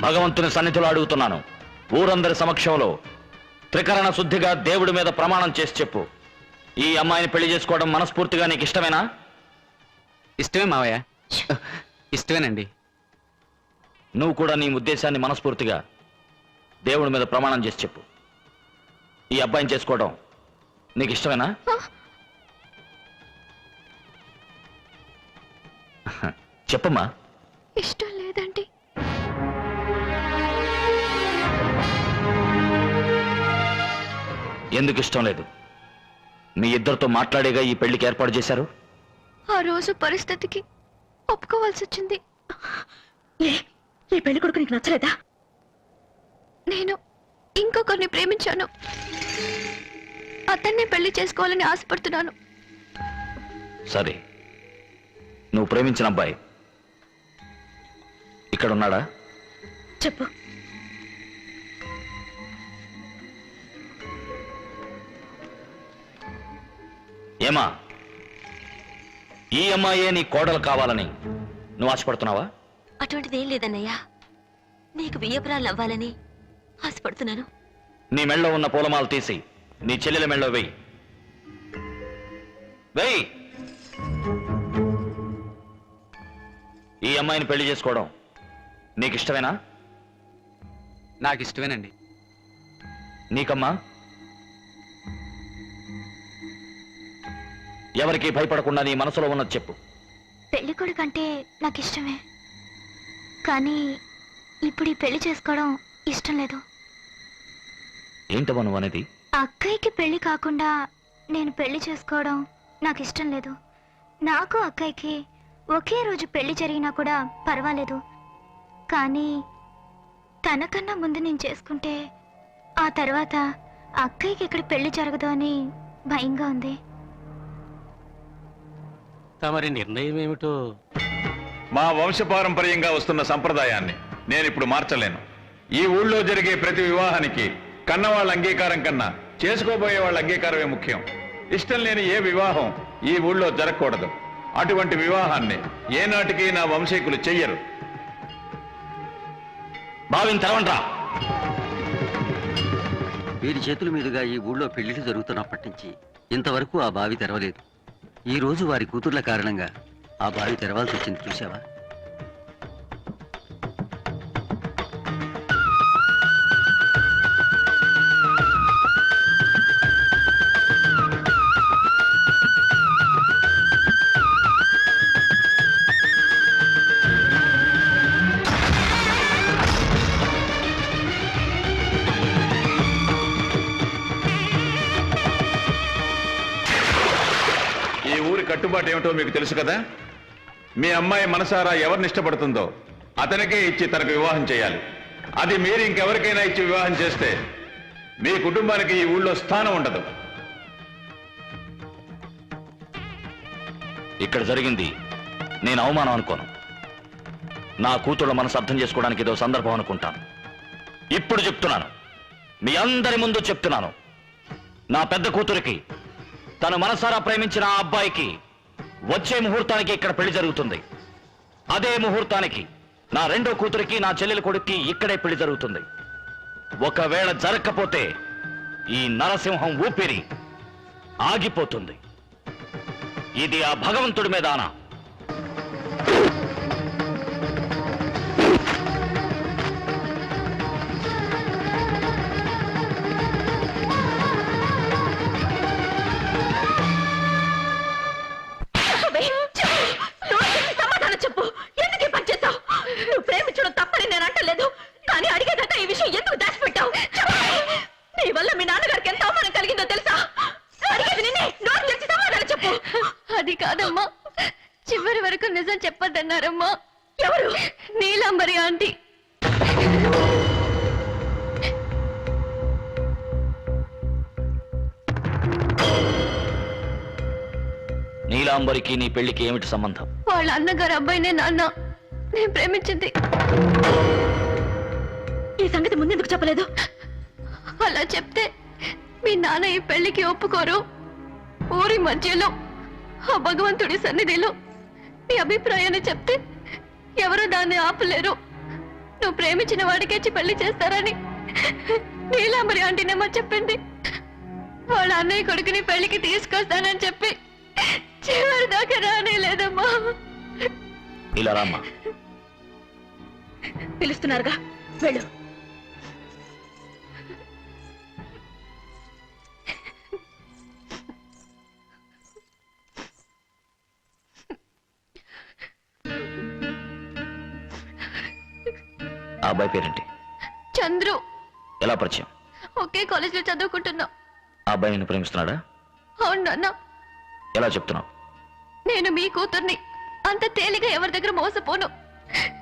భగవంతుని సన్నిధిలో అడుగుతున్నాను. ఊరందరి సమక్షంలో త్రికరణ శుద్ధిగా దేవుడి మీద ప్రమాణం చేసి చెప్పు. ఈ అమ్మాయిని పెళ్ళి చేసుకోవడం మనస్ఫూర్తిగా నీకు ఇష్టమేనా? ఇష్టమే మావయ్య. ఇష్టమేనండి. నువ్వు కూడా నీ ఉద్దేశాన్ని మనస్ఫూర్తిగా దేవుడి మీద ప్రమాణం చేసి చెప్పు. ఈ అబ్బాయిని చేసుకోవడం నీకు ఇష్టమేనా? చెప్పమ్మా. ఇష్టం లేదండి. ఎందుకు ఇష్టం లేదు? మీ ఇద్దరితో మాట్లాడేగా ఈ పెళ్ళికి ఏర్పాటు చేశారు? ఆ రోజు పరిస్థితికి ఒప్పుకోవాల్సి వచ్చింది. ఏ ఈ పెళ్ళి కొడుకు నీకు నచ్చలేదా? నేను ఇంకొకరిని ప్రేమించాను. అతన్నే పెళ్ళి చేసుకోవాలని ఆశపడుతున్నాను. సరే నువ్వు ప్రేమించిన అబ్బాయి ఇక్కడ ఉన్నాడా చెప్పు. ఏమా? ఈ అమ్మాయే నీ కోడలు కావాలని నువ్వు ఆశపడుతున్నావా? అటువంటిదేం లేదన్నయ్యా. నీకు బియ్యపురాలు అవ్వాలని ఆశపడుతున్నాను. నీ మెళ్ళో ఉన్న పూలమాల తీసి నీ చెల్లెల మెళ్ళో వెయ్యి వెయ్యి ఈ అమ్మాయిని పెళ్ళి చేసుకోవడం నీకు ఇష్టమేనా నాకు ఇష్టమేనండి నీకమ్మా ఎవరికి భయపడకుండా నీ మనసులో ఉన్నది చెప్పు. పెళ్ళి కొడుకు అంటే నాకు ఇష్టమే కానీ ఇప్పుడు ఈ పెళ్ళి చేసుకోవడం ఇష్టం లేదు. ఏంటమ్మా నువ్వు అనేది? అక్కయ్యకి పెళ్ళి కాకుండా నేను పెళ్ళి చేసుకోవడం నాకు ఇష్టం లేదు. నాకు అక్కయ్యకి ఒకే రోజు పెళ్ళి జరిగినా కూడా పర్వాలేదు. కానీ తనకన్నా ముందు నేను చేసుకుంటే ఆ తర్వాత అక్కయ్యకి ఇక్కడ పెళ్ళి జరగదు అని భయంగా ఉంది. తమరి నిర్ణయం ఏమిటో? మా వంశపారంపర్యంగా వస్తున్న సంప్రదాయాన్ని నేను ఇప్పుడు మార్చలేను. ఈ ఊళ్ళో జరిగే ప్రతి వివాహానికి కన్నవాళ్ళ అంగీకారం కన్నా చేసుకోబోయే వాళ్ళ అంగీకారమే ముఖ్యం. ఇష్టం లేని ఏ వివాహం ఈ ఊళ్ళో జరగకూడదు. అటువంటి వివాహాన్ని ఏనాటికి నా వంశీకులు చెయ్యరు. భావిని తెరవంట్రా వీరి చేతుల మీదుగా ఈ ఊళ్ళో పెళ్ళిళ్ళు జరుగుతున్నప్పటి నుంచి ఇంతవరకు ఆ బావి తెరవలేదు. ఈ రోజు వారి కూతుర్ల కారణంగా ఆ బావి తెరవాల్సి వచ్చింది చూసావా కట్టుబాటు ఏమిటో మీకు తెలుసు కదా? మీ అమ్మాయి మనసారా ఎవరిని ఇష్టపడుతుందో అతనికే ఇచ్చి తనకు వివాహం చేయాలి. అది మీరు ఇంకెవరికైనా ఇచ్చి వివాహం చేస్తే మీ కుటుంబానికి ఈ ఊళ్ళో స్థానం ఉండదు. ఇక్కడ జరిగింది నేను అవమానం అనుకోను. నా కూతుళ్ళ మనసు అర్థం చేసుకోవడానికి ఏదో సందర్భం అనుకుంటాను. ఇప్పుడు చెప్తున్నాను. మీ అందరి ముందు చెప్తున్నాను. నా పెద్ద కూతురికి తను మనసారా ప్రేమించిన ఆ అబ్బాయికి వచ్చే ముహూర్తానికి ఇక్కడ పెళ్ళి జరుగుతుంది. అదే ముహూర్తానికి నా రెండో కూతురికి నా చెల్లెల కొడుక్కి ఇక్కడే పెళ్ళి జరుగుతుంది. ఒకవేళ జరగకపోతే ఈ నరసింహం ఊపిరి ఆగిపోతుంది. ఇది ఆ భగవంతుడి మీద ఆన. నీలాంబరికి నీ పెళ్ళికి ఏమిటి సంబంధం? వాళ్ళ అన్నగారు అబ్బాయినే నాన్న. నేను ప్రేమించింది. ఈ సంగతి ముందెందుకు చెప్పలేదు? అలా చెప్తే మీ నాన్న ఈ పెళ్ళికి ఒప్పుకోరు. ఊరి మధ్యలో ఆ భగవంతుడి సన్నిధిలో మీ అభిప్రాయాన్ని చెప్తే ఎవరు దాన్ని ఆపలేరు. నువ్వు ప్రేమించిన వాడికిచ్చి పెళ్ళి చేస్తారని నీలాంబరి ఆంటీనేమో చెప్పింది. వాళ్ళ అన్నయ్య కొడుకుని పెళ్ళికి తీసుకొస్తానని చెప్పి చివరి దాకా రానే లేదమ్మా ఇలా రామ్మా. పిలుస్తున్నారుగా వెళ్ళు. ఆ అబ్బాయి పేరేంటి? చంద్రు. ఎలా పరిచయం? ఒకే కాలేజీలో చదువుకుంటున్నాం. ఆ అబ్బాయి నిన్ను ప్రేమిస్తున్నాడా? అవును నాన్న. ఎలా చెప్తున్నావు? నేను మీ కూతుర్ని. అంత తేలిక ఎవరి దగ్గర మోసపోను.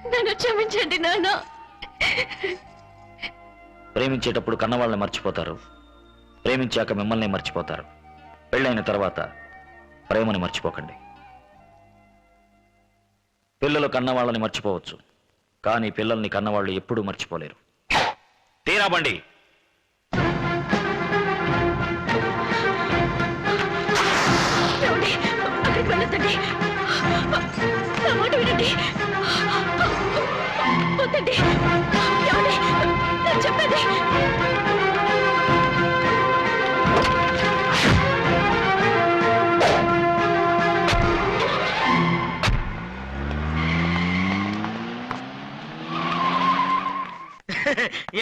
నన్ను క్షమించండి నాన్న. ప్రేమించేటప్పుడు కన్నవాళ్ళని మర్చిపోతారు. ప్రేమించాక మిమ్మల్ని మర్చిపోతారు. పెళ్ళైన తర్వాత ప్రేమని మర్చిపోకండి. పిల్లలు కన్నవాళ్ళని మర్చిపోవచ్చు. కానీ పిల్లల్ని కన్నవాళ్ళు ఎప్పుడూ మర్చిపోలేరు. తీరాబండి నా మాట వినండి. వద్దండి. ఏమండి? నేను చెప్పేది.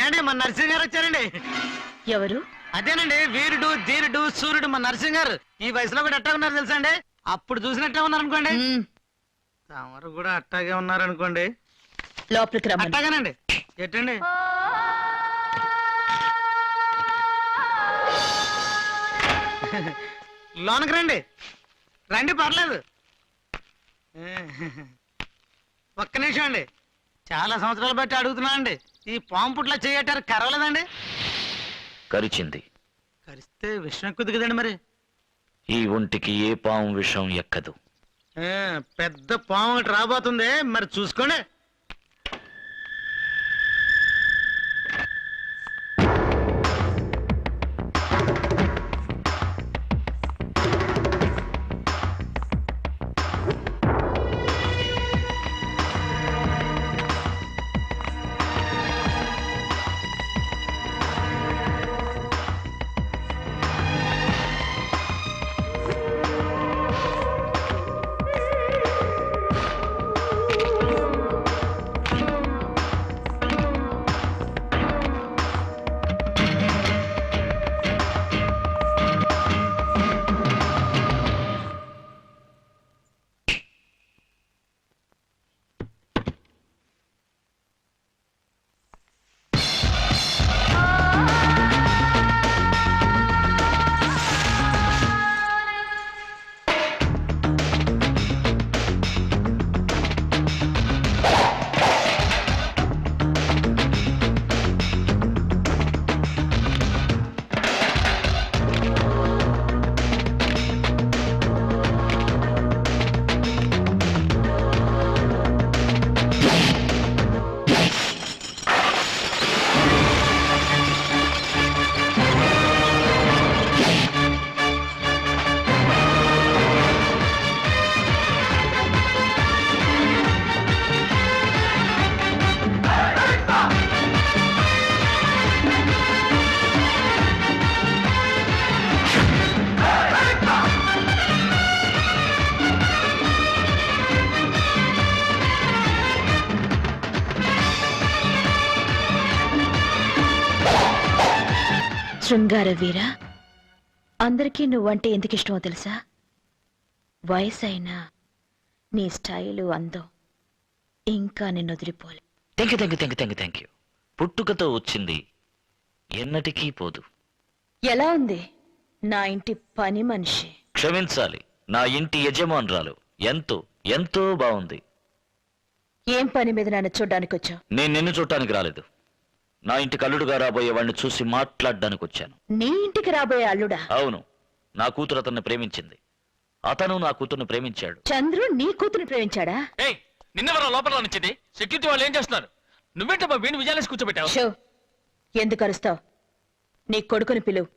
ఏండి మన నరసింహ గారు వచ్చారండి? ఎవరు? అదేనండి వీరుడు ధీరుడు సూర్యుడు మన నరసింహ గారు. ఈ వయసులో కూడా అట్టా ఉన్నారు తెలుసా అండి? అప్పుడు చూసినట్టే ఉన్నారు అనుకోండి. తమరు కూడా అట్టాగే ఉన్నారు అనుకోండి లోపలికి రమ్మని. అట్టాగానండి. ఎట్టండి? లోనకి రండి. రండి పర్లేదు. ఒక్క నిమిషం అండి. చాలా సంవత్సరాలు బట్టి అడుగుతున్నా అండి. ఈ పాము పుట్ల చేయటారు కరవలేదండి. కరిచింది. కరిస్తే విషయం ఎక్కువ కదండి మరి. ఈ ఒంటికి ఏ పాము విషం ఎక్కదు. పెద్ద పాము ఒకటి రాబోతుంది. మరి చూసుకోండి. శృంగార వీర అందరికీ నువ్వంటే ఎందుకు ఇష్టమో తెలుసా? వయసు అయినా నీ స్టైలు అందం ఇంకా నిన్ను వదిలిపోలే thank you thank you thank you thank you thank you పుట్టుకతో వచ్చింది. ఎన్నటికీ పోదు. ఎలా ఉంది? నా ఇంటి పని మనిషి. క్షమించాలి. నా ఇంటి యజమానురాలు. ఎంతో ఎంతో బాగుంది. ఏం పని మీద నన్ను చూడ్డానికి వచ్చావు నేను నిన్ను చూడటానికి రాలేదు. నా ఇంటి కల్లుడుగా రాబోయే వాడిని చూసి మాట్లాడడానికి వచ్చాను నీ ఇంటికి రాబోయే అల్లుడా? అవును నా కూతురు అతన్ని ప్రేమించింది. అతను నా కూతుర్ని ప్రేమించాడు. చంద్రు నీ కూతురు ప్రేమించాడా? ఏయ్ నిన్నెవరో లోపల నుంచింది? సెక్యూరిటీ వాళ్ళు ఏం చేస్తున్నారు? నువ్వేంటమ్మా వీణు విజయాలేసి కూర్చోబెట్టావు? షో ఎందుకు అరుస్తావు? నీ కొడుకుని పిలువు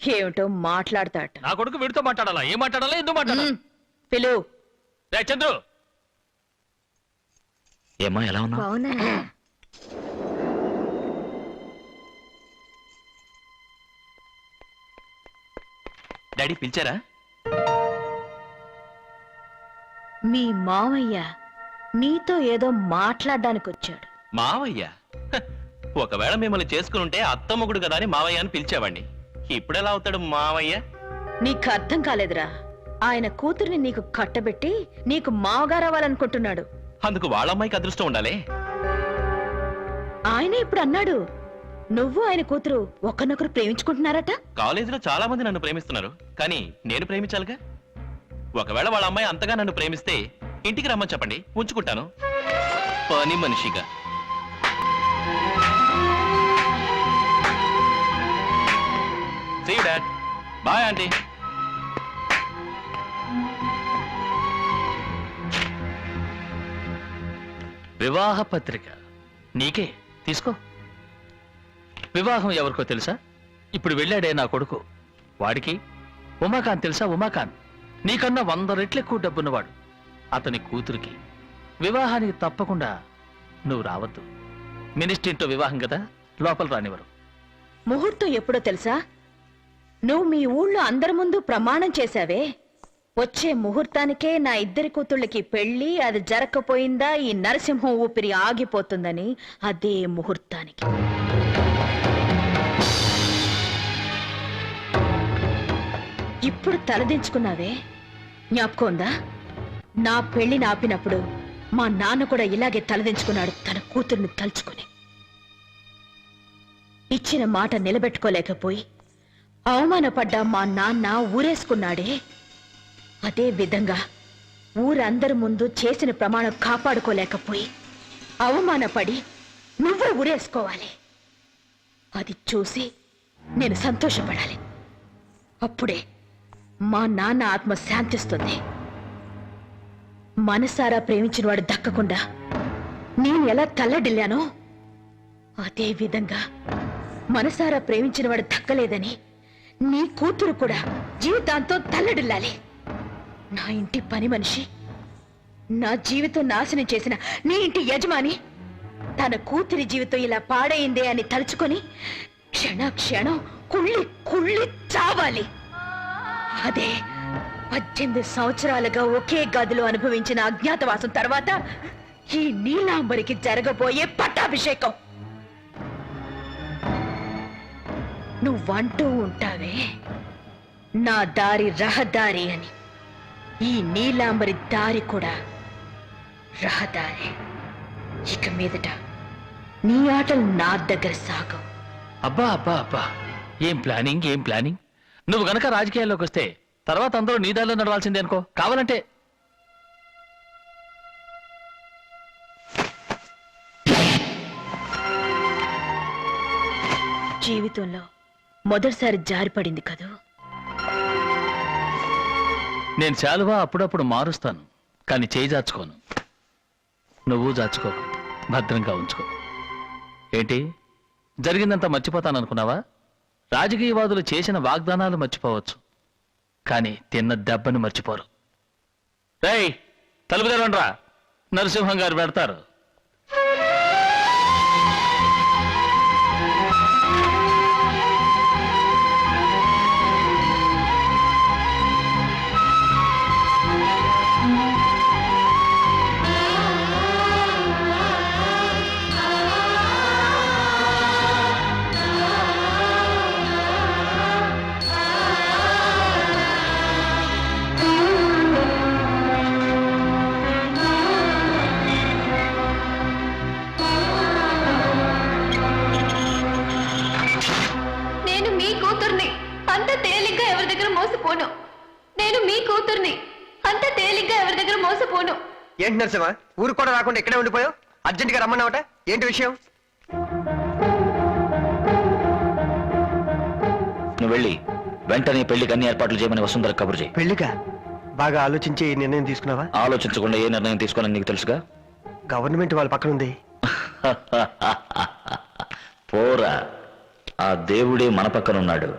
ఏమిటో మాట్లాడతాట. నా కొడుకు వీడితో మాట్లాడాలా? ఏం మాట్లాడాలా? ఎందుకు మాట్లాడాలా? పిలువు రే చంద్రు! ఏమా ఎలా ఉన్నా డాడీ పిలిచారా? మీ మామయ్య నీతో ఏదో మాట్లాడడానికి వచ్చాడు మావయ్య? హ, ఒకవేళ మిమ్మల్ని చేసుకుని ఉంటే అత్తమ్మగుడు కదా అని మావయ్య అని పిలిచేవాడిని ఇప్పుడు ఎలా అవుతాడు మావయ్య? నీకు అర్థం కాలేదురా. ఆయన కూతుర్ని నీకు కట్టబెట్టి నీకు మావగారు అవ్వాలనుకుంటున్నాడు అందుకు వాళ్ళ అమ్మాయికి అదృష్టం ఉండాలి. ఆయన ఇప్పుడు అన్నాడు నువ్వు ఆయన కూతురు ఒకరినొకరు ప్రేమించుకుంటున్నారట? కాలేజీలో చాలా మంది నన్ను ప్రేమిస్తున్నారు. కానీ నేను ప్రేమించాలిగా? ఒకవేళ వాళ్ళ అమ్మాయి అంతగా నన్ను ప్రేమిస్తే ఇంటికి రమ్మని చెప్పండి ఉంచుకుంటాను. పని మనిషిగా. బాయ్ ఆంటీ వివాహ పత్రిక. నీకే. తీసుకో. వివాహం ఎవరికో తెలుసా? ఇప్పుడు వెళ్ళాడే నా కొడుకు. వాడికి ఉమాకాంత్ తెలుసా ఉమాకాంత్? నీకన్నా వంద రెట్లు ఎక్కువ డబ్బున్నవాడు. అతని కూతురికి వివాహానికి తప్పకుండా నువ్వు రావద్దు. మినిస్ట్రీతో వివాహం కదా? లోపల రానివ్వరు. ముహూర్తం ఎప్పుడో తెలుసా? నువ్వు మీ ఊళ్ళో అందరి ముందు ప్రమాణం చేశావే. వచ్చే ముహూర్తానికే నా ఇద్దరి కూతుళ్ళకి పెళ్ళి అది జరగకపోయిందా ఈ నరసింహం ఊపిరి ఆగిపోతుందని అదే ముహూర్తానికి. ఇప్పుడు తలదించుకున్నావే? జ్ఞాపకం ఉందా? నా పెళ్ళిని ఆపినప్పుడు మా నాన్న కూడా ఇలాగే తలదించుకున్నాడు తన కూతుర్ని తలుచుకుని. ఇచ్చిన మాట నిలబెట్టుకోలేకపోయి అవమానపడ్డ మా నాన్న ఊరేసుకున్నాడే. అదే విధంగా ఊరందరి ముందు చేసిన ప్రమాణం కాపాడుకోలేకపోయి అవమానపడి నువ్వే ఊరేసుకోవాలి. అది చూసి నేను సంతోషపడాలి. అప్పుడే మా నాన్న ఆత్మ శాంతిస్తుంది. మనసారా ప్రేమించిన వాడు దక్కకుండా నేను ఎలా తల్లడిల్లానో అదే విధంగా మనసారా ప్రేమించిన వాడు దక్కలేదని నీ కూతురు కూడా జీవితాంతం తల్లడిల్లాలి. నా ఇంటి పని మనిషి నా జీవితం నాశనం చేసిన నీ ఇంటి యజమాని తన కూతురి జీవితం ఇలా పాడైందే అని తలుచుకొని క్షణ క్షణం కుళ్ళి కుళ్ళి చావాలి. అదే పద్దెనిమిది సంవత్సరాలుగా ఒకే గదిలో అనుభవించిన అజ్ఞాతవాసం తర్వాత ఈ నీలాంబరికి జరగబోయే పట్టాభిషేకం. నువ్వంటూ ఉంటావే నా దారి రహదారి అని. ఈ నీలాంబరి దారి కూడా రహదారి. ఇక మీదట నీ ఆటలు నా దగ్గర సాగవు. అబ్బా అబ్బా అబ్బా. ఏం ప్లానింగ్ ఏం ప్లానింగ్? నువ్వు గనక రాజకీయాల్లోకి వస్తే తర్వాత అందరూ నీ దారిలో నడవాల్సిందే అనుకో. కావాలంటే జీవితంలో మొదటిసారి జారిపడింది కదూ? నేను చాలువా అప్పుడప్పుడు మారుస్తాను కానీ చేయి జాచుకోను నువ్వు జాచుకో భద్రంగా ఉంచుకో. ఏంటి? జరిగిందంతా మర్చిపోతాను అనుకున్నావా రాజకీయవాదులు చేసిన వాగ్దానాలు మర్చిపోవచ్చు. కానీ తిన్న దెబ్బను మర్చిపోరు. రేయ్ తలుపు తెరవండ్రా. నరసింహం గారు పెడతారు. నేను మీ కూతుర్ని. అంత తేలిగ్గా ఎవరి దగ్గర మోసపోను. ఏంటి నరసింహ? ఊరు కూడా రాకుండా ఇక్కడే ఉండిపోయావు? అర్జెంట్గా రమ్మన్నావట? ఏంటి విషయం? నువ్వు వెళ్ళి వెంటనే పెళ్ళికి అన్ని ఏర్పాట్లు చేయమని వసుంధర కబురు చేయి. పెళ్ళిగా బాగా ఆలోచించి ఈ నిర్ణయం తీసుకున్నావా? ఆలోచించకుండా ఏ నిర్ణయం తీసుకోవాలని నీకు తెలుసుగా? గవర్నమెంట్ వాళ్ళ పక్కన ఉంది పోరా. ఆ దేవుడే మన పక్కన ఉన్నాడు